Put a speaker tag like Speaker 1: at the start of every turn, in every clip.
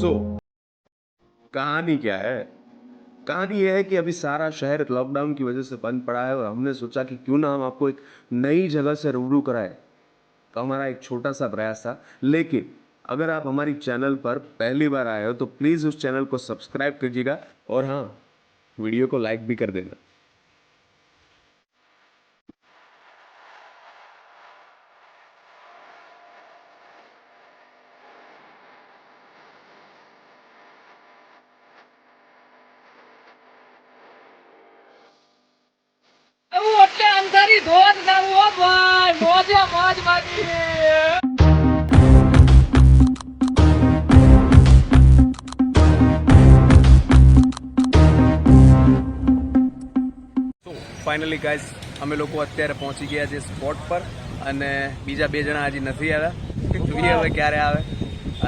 Speaker 1: सो। कहानी क्या है? कहानी यह है कि अभी सारा शहर लॉकडाउन की वजह से बंद पड़ा है और हमने सोचा कि क्यों ना हम आपको एक नई जगह से रूबरू कराए। तो हमारा एक छोटा सा प्रयास था। लेकिन अगर आप हमारी चैनल पर पहली बार आए हो तो प्लीज़ उस चैनल को सब्सक्राइब कीजिएगा और हाँ वीडियो को लाइक भी कर देना।
Speaker 2: ભાઈ મોજે મારી
Speaker 3: ફાઇનલી ગાઈઝ અમે લોકો અત્યારે પહોંચી ગયા છે સ્પોટ પર અને બીજા બે જણા હજી નથી આવ્યા. જોઈએ હવે ક્યારે આવે.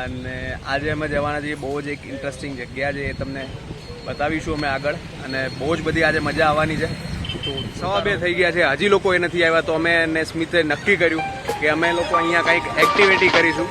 Speaker 3: અને આજે અમે જવાના છીએ, બહુ જ એક ઇન્ટરેસ્ટિંગ જગ્યા છે એ તમને બતાવીશું અમે આગળ. અને બહુ જ બધી આજે મજા આવવાની છે. સવા બે થઈ ગયા છે. હજી લોકો એ નથી આવ્યા, તો અમે અને સ્મિતે નક્કી કર્યું કે અમે લોકો અહીંયા કંઈક એક્ટિવિટી કરીશું.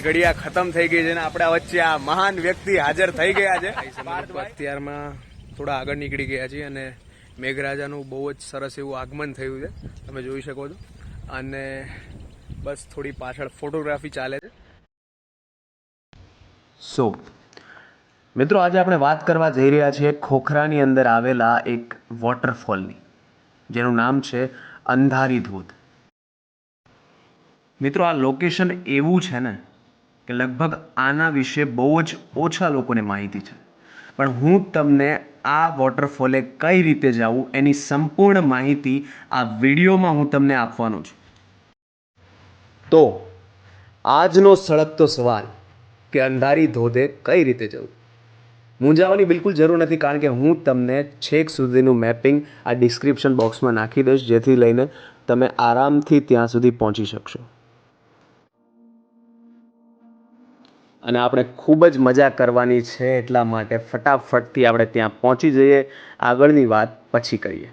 Speaker 3: ઇંતજારની ઘડિયા ખતમ થઈ ગઈ છે અને આપણા વચ્ચે આ મહાન વ્યક્તિ હાજર થઈ ગયા છે. અત્યારમાં થોડા આગળ નીકળી ગયા છીએ અને મેઘરાજાનું બહુ જ સરસ એવું આગમન થયું છે. તમે જોઈ શકો છો. અને બસ થોડી પાછળ ફોટોગ્રાફી ચાલે છે.
Speaker 1: સો મિત્રો આજે આપણે વાત કરવા જઈ રહ્યા છીએ ખોખરાની અંદર આવેલા એક વોટરફોલની જેનું નામ છે અંધારી ધોધ. મિત્રો આ લોકેશન એવું છે ને કે લગભગ આના વિશે બહુ જ ઓછા લોકોને માહિતી છે. પણ હું તમને આ વોટરફોલે કઈ રીતે જવું એની સંપૂર્ણ માહિતી આ વિડીયોમાં હું તમને આપવાનો છું. તો આજનો સળગતો સવાલ કે અંધારી ધોધે કઈ રીતે જવું? મૂંઝાવાની બિલકુલ જરૂર નથી કારણ કે હું તમને છેક સુધીનું મેપિંગ આ ડિસ્ક્રિપ્શન બોક્સમાં નાખી દઈશ જેથી લઈને તમે આરામથી ત્યાં સુધી પહોંચી શકશો. અને આપણે ખૂબ જ મજા કરવાની છે એટલા માટે ફટાફટથી આપણે ત્યાં પહોંચી જઈએ. આગળની વાત પછી કરીએ.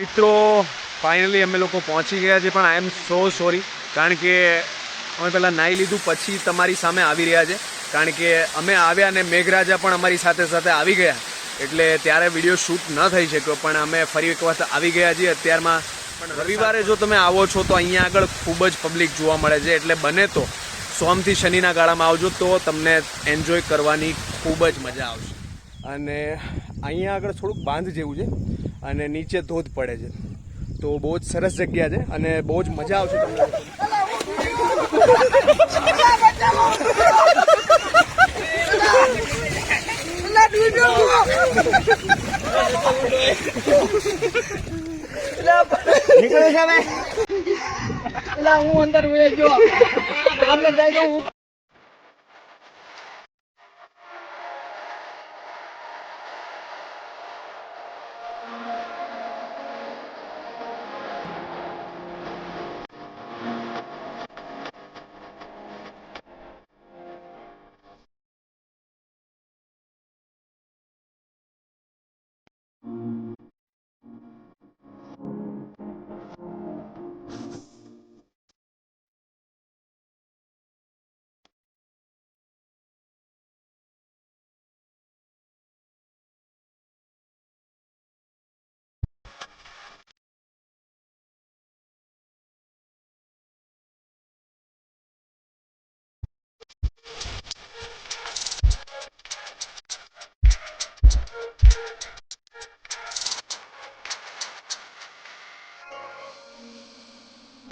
Speaker 3: મિત્રો ફાઇનલી અમે લોકો પહોંચી ગયા છે, પણ આઈ એમ સો સોરી કારણ કે અમે પહેલાં નાહી લીધું, પછી તમારી સામે આવી રહ્યા છે. કારણ કે અમે આવ્યા અને મેઘરાજા પણ અમારી સાથે સાથે આવી ગયા. એટલે ત્યારે વીડિયો શૂટ ન થઈ શક્યો, પણ અમે ફરી એક વખત આવી ગયા છીએ. અત્યારમાં પણ રવિવારે જો તમે આવો છો, તો અહીંયા આગળ ખૂબ જ પબ્લિક જોવા મળે છે. એટલે બને તો સોમથી શનિના ગાળામાં આવજો, તો તમને એન્જોય કરવાની ખૂબ જ મજા આવશે. અને અહીંયા આગળ થોડુંક બાંધ જેવું છે. અને નીચે ધોધ પડે છે. તો બહુ જ સરસ જગ્યા છે અને બહુ જ મજા આવશે તમને.
Speaker 2: છે હું અંદર જો ગયો